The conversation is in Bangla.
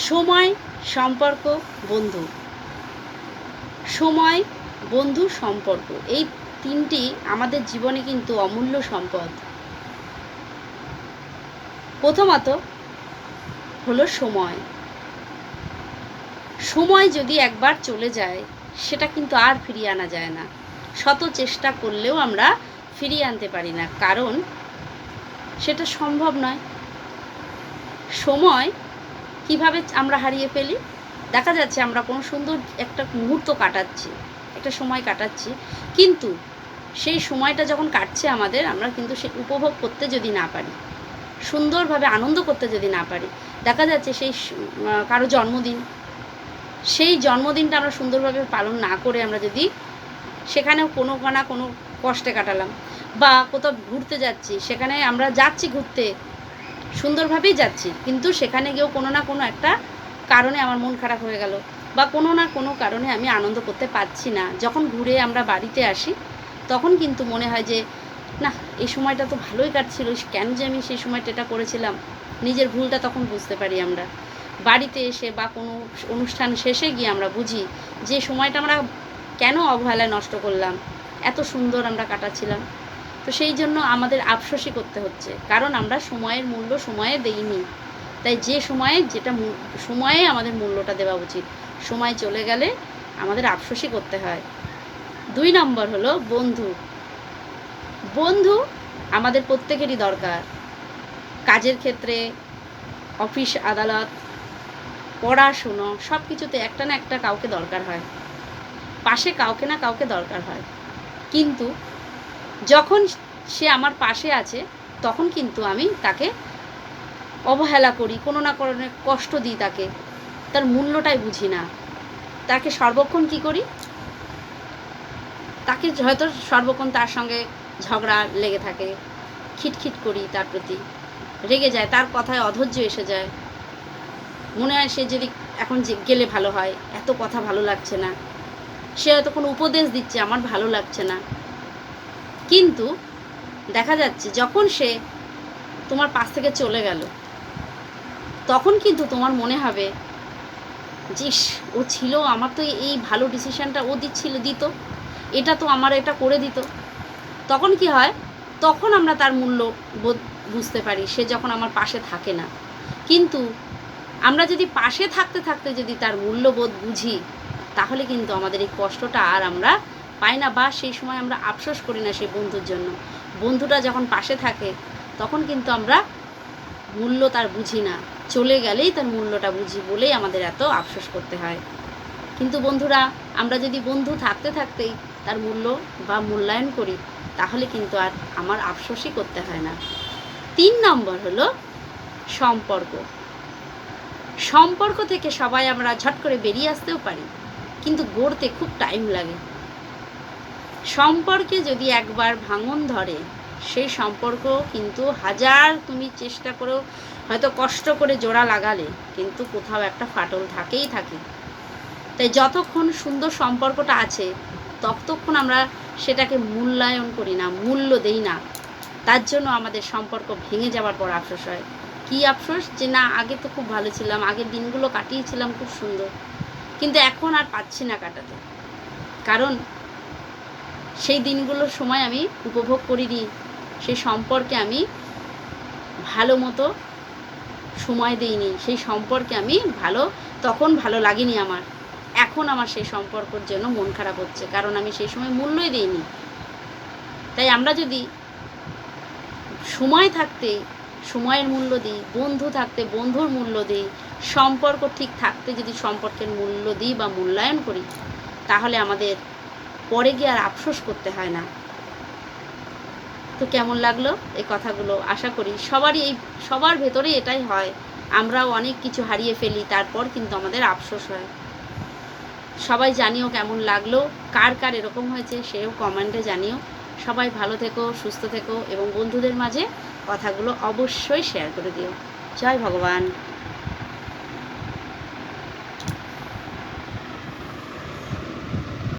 সময়, সম্পর্ক, বন্ধু। সময়, বন্ধু, সম্পর্ক। এই তিনটি আমাদের জীবনে কিন্তু অমূল্য সম্পদ। প্রথমত হলো সময়। সময় যদি একবার চলে যায়, সেটা কিন্তু আর ফিরিয়ে আনা যায় না। শত চেষ্টা করলেও আমরা ফিরিয়ে আনতে পারি না, কারণ সেটা সম্ভব নয়। সময় কীভাবে আমরা হারিয়ে ফেলি? দেখা যাচ্ছে আমরা কোনো সুন্দর একটা মুহূর্ত কাটাচ্ছি, একটা সময় কাটাচ্ছি, কিন্তু সেই সময়টা যখন কাটছে আমাদের, আমরা কিন্তু সে উপভোগ করতে যদি না পারি, সুন্দরভাবে আনন্দ করতে যদি না পারি, দেখা যাচ্ছে সেই কারও জন্মদিন, সেই জন্মদিনটা আমরা সুন্দরভাবে পালন না করে আমরা যদি সেখানেও কোনো না কোনো কষ্টে কাটালাম বা কোথাও ঘুরতে যাচ্ছি, সেখানে আমরা যাচ্ছি ঘুরতে সুন্দরভাবেই যাচ্ছি। কিন্তু সেখানে গিয়েও কোনো না কোনো একটা কারণে আমার মন খারাপ হয়ে গেল বা কোনো না কোনো কারণে আমি আনন্দ করতে পারছি না। যখন ঘুরে আমরা বাড়িতে আসি, তখন কিন্তু মনে হয় যে, না, এই সময়টা তো ভালোই কাটছিল কেন যে আমি সেই সময়টা এটা করেছিলাম? নিজের ভুলটা তখন বুঝতে পারি আমরা। বাড়িতে এসে বা কোনো অনুষ্ঠান শেষে গিয়ে আমরা বুঝি যে, সময়টা আমরা কেন অবহেলায় নষ্ট করলাম? এত সুন্দর আমরা কাটাচ্ছিলাম। তো সেই জন্য আমাদের আফসোসই করতে হচ্ছে। কারণ আমরা সময়ের মূল্য সময়ে দেইনি। তাই যে সময়ে যেটা সময়ে আমাদের মূল্যটা দেওয়া উচিত, সময় চলে গেলে আমাদের আফসোসই করতে হয়। দুই নম্বর হলো বন্ধু। বন্ধু আমাদের প্রত্যেকেরই দরকার। কাজের ক্ষেত্রে, অফিস, আদালত, পড়াশুনো সব কিছুতে একটা না একটা কাউকে দরকার হয়। পাশে কাউকে না কাউকে দরকার হয়। কিন্তু যখন সে আমার পাশে আছে, তখন কিন্তু আমি তাকে অবহেলা করি, কোনো না কোনো কষ্ট দিই তাকে। তার মূল্যটাই বুঝি না। তাকে সর্বক্ষণ কি করি? তাকে হয়তো সর্বক্ষণ তার সঙ্গে ঝগড়া লেগে থাকে, খিটখিট করি তার প্রতি। রেগে যায়, তার কথায় অধৈর্য এসে যায়। মনে হয় সে যদি এখন যে গেলে ভালো হয়, এত কথা ভালো লাগছে না। সে হয়তো কোনো উপদেশ দিচ্ছে, আমার ভালো লাগছে না। কিন্তু দেখা যাচ্ছে যখন সে তোমার পাশ থেকে চলে গেল, তখন কিন্তু তোমার মনে হবে, জিস, ও ছিল, আমার তো এই ভালো ডিসিশানটা ও দিচ্ছিল, দিত। এটা তো আমার এটা করে দিত। তখন কি হয়? তখন আমরা তার মূল্য বুঝতে পারি, সে যখন আমার পাশে থাকে না। কিন্তু আমরা যদি পাশে থাকতে থাকতে যদি তার মূল্যবোধ বুঝি, তাহলে কিন্তু আমাদের এই কষ্টটা আর আমরা পাই না বা সেই সময় আমরা আফসোস করি না সেই বন্ধুর জন্য। বন্ধুটা যখন পাশে থাকে, তখন কিন্তু আমরা মূল্য তার বুঝি না। চলে গেলেই তার মূল্যটা বুঝি বলেই আমাদের এত আফসোস করতে হয়। কিন্তু বন্ধুরা, আমরা যদি বন্ধু থাকতে থাকতেই তার মূল্য বা মূল্যায়ন করি, তাহলে কিন্তু আর আমার আফসোসই করতে হয় না। তিন নম্বর হলো সম্পর্ক। সম্পর্ক থেকে সবাই আমরা ঝট করে বেরিয়ে আসতেও পারি, কিন্তু গড়তে খুব টাইম লাগে। সম্পর্কে যদি একবার ভাঙন ধরে, সেই সম্পর্ক কিন্তু হাজার তুমি চেষ্টা করেও হয়তো কষ্ট করে জোড়া লাগালে, কিন্তু কোথাও একটা ফাটল থাকেই থাকে। তাই যতক্ষণ সুন্দর সম্পর্কটা আছে, ততক্ষণ আমরা সেটাকে মূল্যায়ন করি না, মূল্য দেই না। তার জন্য আমাদের সম্পর্ক ভেঙে যাওয়ার পর আফসোস হয়। কী আফসোস? যে না, আগে তো খুব ভালো ছিলাম, আগের দিনগুলো কাটিয়েছিলাম খুব সুন্দর। কিন্তু এখন আর পাচ্ছি না কাটাতে। কারণ সেই দিনগুলোর সময় আমি উপভোগ করিনি। সেই সম্পর্কে আমি ভালো মতো সময় দিইনি। সেই সম্পর্কে আমি ভালো, তখন ভালো লাগেনি আমার। এখন আমার সেই সম্পর্কের জন্য মন খারাপ হচ্ছে, কারণ আমি সেই সময় মূল্যই দিইনি। তাই আমরা যদি সময় থাকতে, সময়ের মূল্য দিই, বন্ধু থাকতে, বন্ধুর মূল্য দিই, সম্পর্ক ঠিক থাকতে যদি সম্পর্কের মূল্য দিই বা মূল্যায়ন করি, তাহলে আমাদের পরে গিয়ে আর আফসোস করতে হয় না। তো কেমন লাগল এই কথাগুলো? আশা করি সবারই এই, সবার ভেতরেই এটাই হয়। আমরাও অনেক কিছু হারিয়ে ফেলি, তারপর কিন্তু আমাদের আফসোস হয়। সবাই জানিও কেমন লাগল, কার কার এরকম হয়েছে সেও কমেন্টে জানিও। সবাই ভালো থেকো, সুস্থ থেকো এবং বন্ধুদের মাঝে কথাগুলো অবশ্যই শেয়ার করে দিও। জয় ভগবান।